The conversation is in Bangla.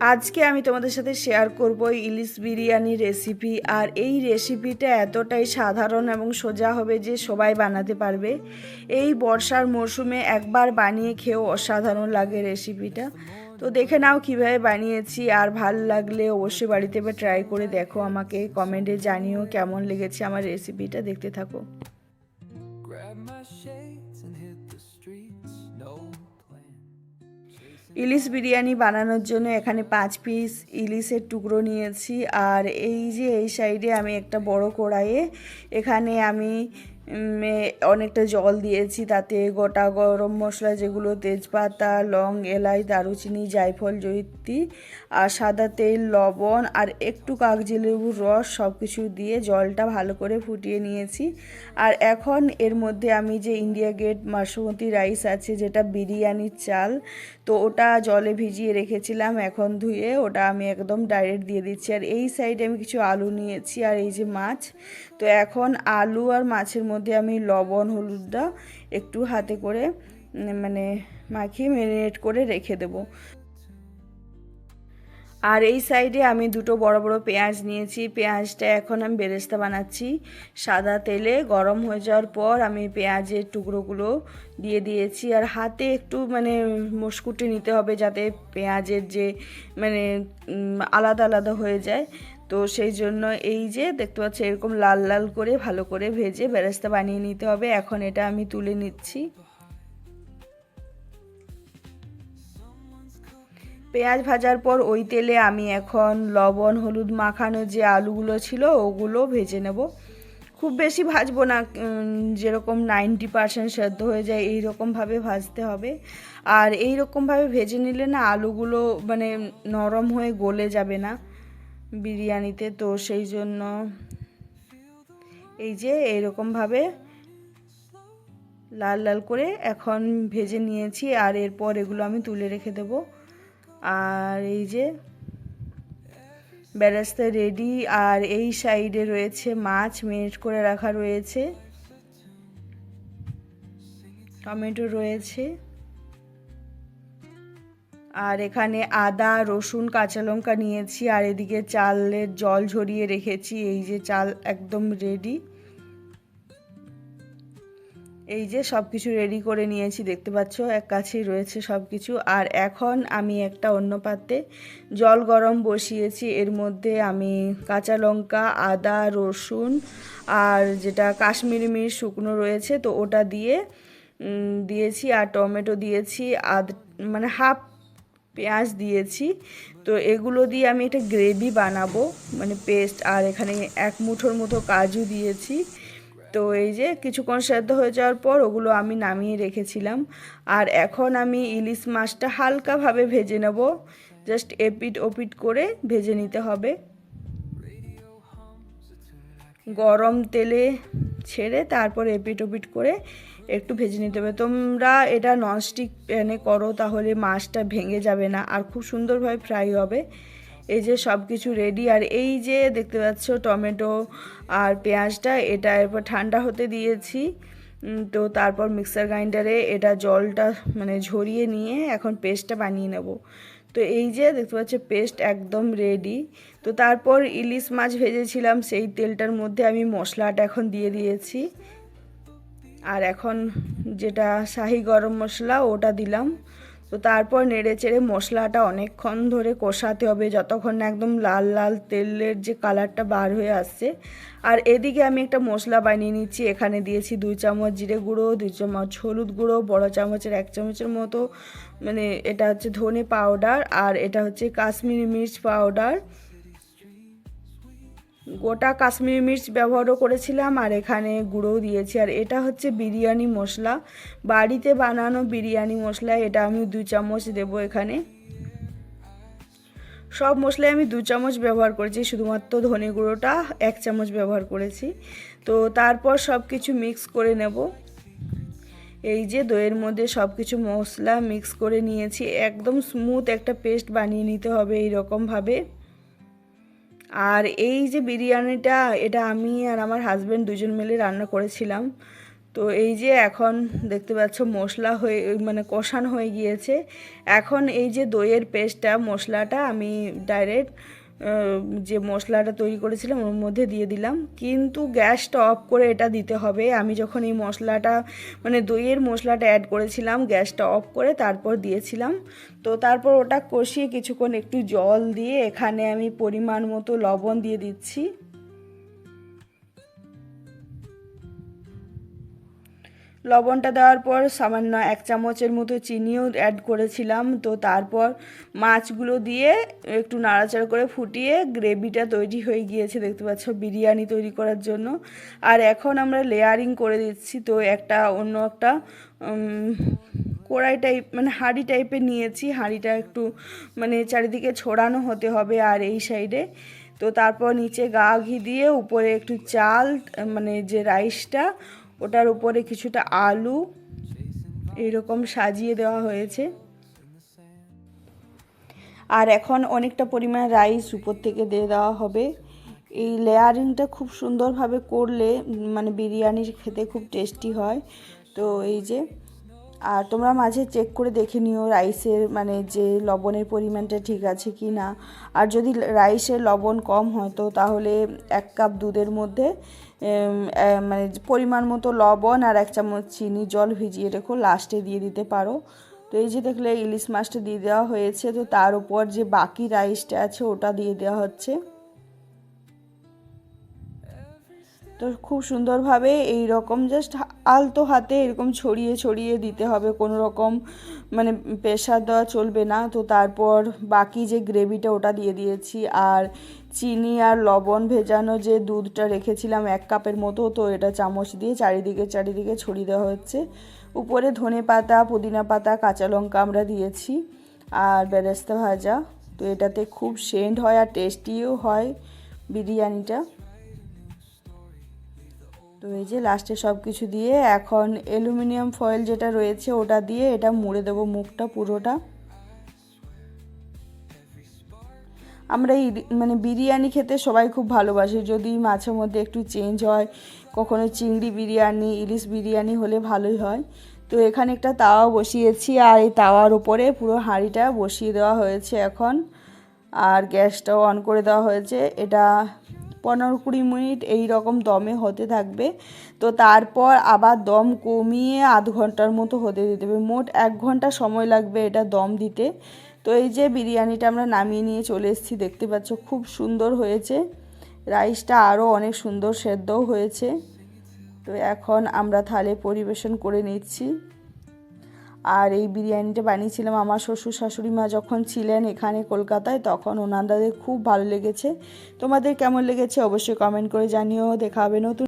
আজকে আমি তোমাদের সাথে শেয়ার করব ইলিশ বিরিয়ানি রেসিপি আর এই রেসিপিটা এতটাই সাধারণ এবং সোজা হবে যে সবাই বানাতে পারবে। এই বর্ষার মরশুমে একবার বানিয়ে খেয়েও অসাধারণ লাগে রেসিপিটা তো দেখে নাও কীভাবে বানিয়েছি, আর ভালো লাগলে অবশ্যই বাড়িতে এবার ট্রাই করে দেখো আমাকে কমেন্টে জানিও কেমন লেগেছে আমার রেসিপিটা দেখতে থাকো। ইলিশ বিরিয়ানি বানানোর জন্য এখানে পাঁচ পিস ইলিশের টুকরো নিয়েছি। আর এই যে এই সাইডে আমি একটা বড় কড়াইয়ে এখানে আমি অনেকটা জল দিয়েছি তাতে গোটা গরম মশলা যেগুলো তেজপাতা, লং এলাই দারুচিনি, জায়ফল, জয়িত্রী আর সাদা তেল, লবণ আর একটু কাগজি লেবুর রস সব কিছু দিয়ে জলটা ভালো করে ফুটিয়ে নিয়েছি। আর এখন এর মধ্যে আমি যে ইন্ডিয়া গেট বাসমতি রাইস আছে যেটা বিরিয়ানির চাল, তো ওটা জলে ভিজিয়ে রেখেছিলাম এখন ধুয়ে ওটা আমি একদম ডাইরেক্ট দিয়ে দিচ্ছি। আর এই সাইডে আমি কিছু আলু নিয়েছি আর এই যে মাছ, তো এখন আলু আর মাছের মধ্যে আমি লবণ, হলুদটা একটু হাতে করে মানে মাখিয়ে ম্যারিনেট করে রেখে দেবো। আর এই সাইডে আমি দুটো বড় বড় পেঁয়াজ নিয়েছি। পেঁয়াজটা এখন আমি বেরেস্তা বানাচ্ছি। সাদা তেলে গরম হয়ে যাওয়ার পর আমি পেঁয়াজের টুকরোগুলো দিয়ে দিয়েছি। আর হাতে একটু মানে মশকুটে নিতে হবে যাতে পেঁয়াজের যে মানে আলাদা আলাদা হয়ে যায়। তো সেই জন্য এই যে দেখতে পাচ্ছি, এরকম লাল লাল করে ভালো করে ভেজে বেরেস্তা বানিয়ে নিতে হবে। এখন এটা আমি তুলে নিচ্ছি। পেঁয়াজ ভাজার পর ওই তেলে আমি এখন লবণ, হলুদ মাখানো যে আলুগুলো ছিল, ওগুলো ভেজে নেব। খুব বেশি ভাজবো না যেরকম নাইনটি পার্সেন্ট সেদ্ধ হয়ে যায় এই রকমভাবে ভাজতে হবে। আর এই রকমভাবে ভেজে নিলে না আলুগুলো মানে নরম হয়ে গলে যাবে না। বিরিয়ানিতে, তো সেই জন্য এই যে এইরকমভাবে লাল লাল করে এখন ভেজে নিয়েছি, আর এরপর এগুলো আমি তুলে রেখে দেবো। আর এই যে বেরেস্তা রেডি, আর এই সাইডে রয়েছে মাছ মেরিট করে রাখা রয়েছে। টমেটো রয়েছে। আর এখানে আদা, রসুন, কাঁচা লঙ্কা নিয়েছি, আর এদিকে চালের জল ঝরিয়ে রেখেছি। এই যে চাল একদম রেডি এই যে সব কিছু রেডি করে নিয়েছি, দেখতে পাচ্ছ? এক কাছেই রয়েছে সব কিছু আর এখন আমি একটা অন্য পাত্রে জল গরম বসিয়েছি। এর মধ্যে আমি কাঁচা লঙ্কা, আদা, রসুন, আর যেটা কাশ্মীরি মির্চ শুকনো রয়েছে, তো ওটা দিয়ে দিয়েছি। আর টমেটো দিয়েছি। আদ মানে হাফ পেঁয়াজ দিয়েছি। তো এগুলো দিয়ে আমি একটা গ্রেভি বানাবো। মানে পেস্ট আর এখানে এক মুঠোর মতো কাজু দিয়েছি। তো এই যে কিছুক্ষণ সেদ্ধ হয়ে যাওয়ার পর ওগুলো আমি নামিয়ে রেখেছিলাম। আর এখন আমি ইলিশ মাছটা হালকাভাবে ভেজে নেব। জাস্ট এপিট ওপিট করে ভেজে নিতে হবে। গরম তেলে ছেড়ে তারপর এপিট ওপিট করে একটু ভেজে নিতে হবে। তোমরা এটা ননস্টিক প্যানে করো তাহলে মাছটা ভেঙে যাবে না আর খুব সুন্দরভাবে ফ্রাই হবে। এই যে সব কিছু রেডি আর এই যে দেখতে পাচ্ছ টমেটো আর পেঁয়াজটা, এটা এরপর ঠান্ডা হতে দিয়েছি। তো তারপর মিক্সার গ্রাইন্ডারে এটা জলটা মানে ঝরিয়ে নিয়ে এখন পেস্টটা বানিয়ে নেব। তো এই যে দেখতে পাচ্ছ পেস্ট একদম রেডি তো তারপর ইলিশ মাছ ভেজেছিলাম, সেই তেলটার মধ্যে আমি মশলাটা এখন দিয়ে দিয়েছি। আর এখন যেটা শাহি গরম মশলা, ওটা দিলাম। তো তারপর নেড়ে চেড়ে মশলাটা অনেকক্ষণ ধরে কষাতে হবে যতক্ষণ না একদম লাল লাল তেলের যে কালারটা বার হয়ে আসছে। আর এদিকে আমি একটা মশলা বানিয়ে নিচ্ছি, এখানে দিয়েছি দুই চামচ জিরে গুঁড়ো, দুই চামচ হলুদ গুঁড়ো, বড় চামচের এক চামচের মতো মানে এটা হচ্ছে ধনে পাউডার আর এটা হচ্ছে কাশ্মীরি মির্চ পাউডার গোটা কাশ্মীরি মির্চ ব্যবহারও করেছিলাম আর এখানে গুঁড়োও দিয়েছি। আর এটা হচ্ছে বিরিয়ানি মশলা। বাড়িতে বানানো বিরিয়ানি মশলা, এটা আমি দু চামচ দেব এখানে। সব মশলাই আমি দু চামচ ব্যবহার করেছি, শুধুমাত্র ধনে গুঁড়োটা এক চামচ ব্যবহার করেছি। তো তারপর সব কিছু মিক্স করে নেব। এই যে দইয়ের মধ্যে সব কিছু মশলা মিক্স করে নিয়েছি। একদম স্মুথ একটা পেস্ট বানিয়ে নিতে হবে এই এইরকমভাবে। আর এই যে বিরিয়ানিটা, এটা আমি আর আমার হাজব্যান্ড দুজন মিলে রান্না করেছিলাম। তো এই যে এখন দেখতে পাচ্ছ মশলা হয়ে মানে কষান হয়ে গিয়েছে। এখন এই যে দইয়ের পেস্টটা মশলাটা আমি ডাইরেক্ট যে মশলাটা তৈরি করেছিলাম ওর মধ্যে দিয়ে দিলাম। কিন্তু গ্যাসটা অফ করে এটা দিতে হবে। আমি যখন এই মশলাটা মানে দইয়ের মশলাটা অ্যাড করেছিলাম, গ্যাসটা অফ করে তারপর দিয়েছিলাম। তো তারপর ওটা কষিয়ে কিছুক্ষণ একটু জল দিয়ে এখানে আমি পরিমাণ মতো লবণ দিয়ে দিচ্ছি। লবণটা দেওয়ার পর সামান্য এক চামচের মতো চিনিও অ্যাড করেছিলাম। তো তারপর মাছগুলো দিয়ে একটু নাড়াচাড়া করে ফুটিয়ে গ্রেভিটা তৈরি হয়ে গিয়েছে, দেখতে পাচ্ছ, বিরিয়ানি তৈরি করার জন্য। আর এখন আমরা লেয়ারিং করে দিচ্ছি, তো একটা অন্য একটা কড়াই টাইপ মানে হাঁড়ি টাইপের নিয়েছি। হাঁড়িটা একটু মানে চারিদিকে ছড়ানো হতে হবে আর এই সাইডে তো তারপর নিচে গা ঘি দিয়ে উপরে একটু চাল মানে যে রাইসটা ওটার উপরে কিছুটা আলু এরকম সাজিয়ে দেওয়া হয়েছে। আর এখন অনেকটা পরিমাণ রাইস উপর থেকে দিয়ে দেওয়া হবে। এই লেয়ারিংটা খুব সুন্দরভাবে করলে মানে বিরিয়ানির খেতে খুব টেস্টি হয়। তো এই যে আর তোমরা মাঝে চেক করে দেখে নিও রাইসের মানে যে লবণের পরিমাণটা ঠিক আছে কি না। আর যদি রাইসের লবণ কম হয় তো তাহলে এক কাপ দুধের মধ্যে মানে পরিমাণ মতো লবণ আর এক চামচ চিনি, জল ভিজিয়ে রেখো লাস্টে দিয়ে দিতে পারো। তো এই যে দেখলে ইলিশ মাছটা দিয়ে দেওয়া হয়েছে, তো তার উপর যে বাকি রাইসটা আছে ওটা দিয়ে দেওয়া হচ্ছে। তো খুব সুন্দরভাবে এই রকম জাস্ট আলতো হাতে এরকম ছড়িয়ে ছড়িয়ে দিতে হবে, কোনো রকম মানে প্রেশার দেওয়া চলবে না। তো তারপর বাকি যে গ্রেভিটা ওটা দিয়ে দিয়েছি, আর চিনি আর লবণ ভেজানো যে দুধটা রেখেছিলাম এক কাপের মতো, তো এটা চামচ দিয়ে চারিদিকে চারিদিকে ছড়িয়ে দেওয়া হচ্ছে। উপরে ধনে পাতা, পুদিনা পাতা, কাঁচা লঙ্কা আমরা দিয়েছি, আর বেরেস্তা ভাজা। তো এটাতে খুব সেন্ট হয় আর টেস্টিও হয় বিরিয়ানিটা। তো এই যে লাস্টে সব কিছু দিয়ে এখন অ্যালুমিনিয়াম ফয়েল যেটা রয়েছে ওটা দিয়ে এটা মুড়ে দেবো মুখটা পুরোটা। আমরা মানে বিরিয়ানি খেতে সবাই খুব ভালোবাসি, যদি মাঝে মধ্যে একটু চেঞ্জ হয়, কখনো চিংড়ি বিরিয়ানি, ইলিশ বিরিয়ানি হলে ভালোই হয়। তো এখানে একটা তাওয়া বসিয়েছি আর এই তাওয়ার উপরে পুরো হাঁড়িটা বসিয়ে দেওয়া হয়েছে এখন। আর গ্যাসটাও অন করে দেওয়া হয়েছে। এটা পনেরো কুড়ি মিনিট এই রকম দমে হতে থাকবে। তো তারপর আবার দম কমিয়ে আধ ঘণ্টার মতো হতে দিতে হবে। মোট এক ঘণ্টা সময় লাগবে এটা দম দিতে। তো এই যে বিরিয়ানিটা আমরা নামিয়ে নিয়ে চলে এসেছি, দেখতে পাচ্ছ খুব সুন্দর হয়েছে। রাইসটা আরও অনেক সুন্দর সেদ্ধও হয়েছে। তো এখন আমরা থালে পরিবেশন করে নিচ্ছি। আর এই বিরিয়ানিটা বানিয়েছিলাম আমার শ্বশুর শাশুড়ি মা যখন ছিলেন এখানে কলকাতায়, তখন ওনাদের খুব ভালো লেগেছে। তোমাদের কেমন লেগেছে অবশ্যই কমেন্ট করে জানিও। দেখা হবে নতুন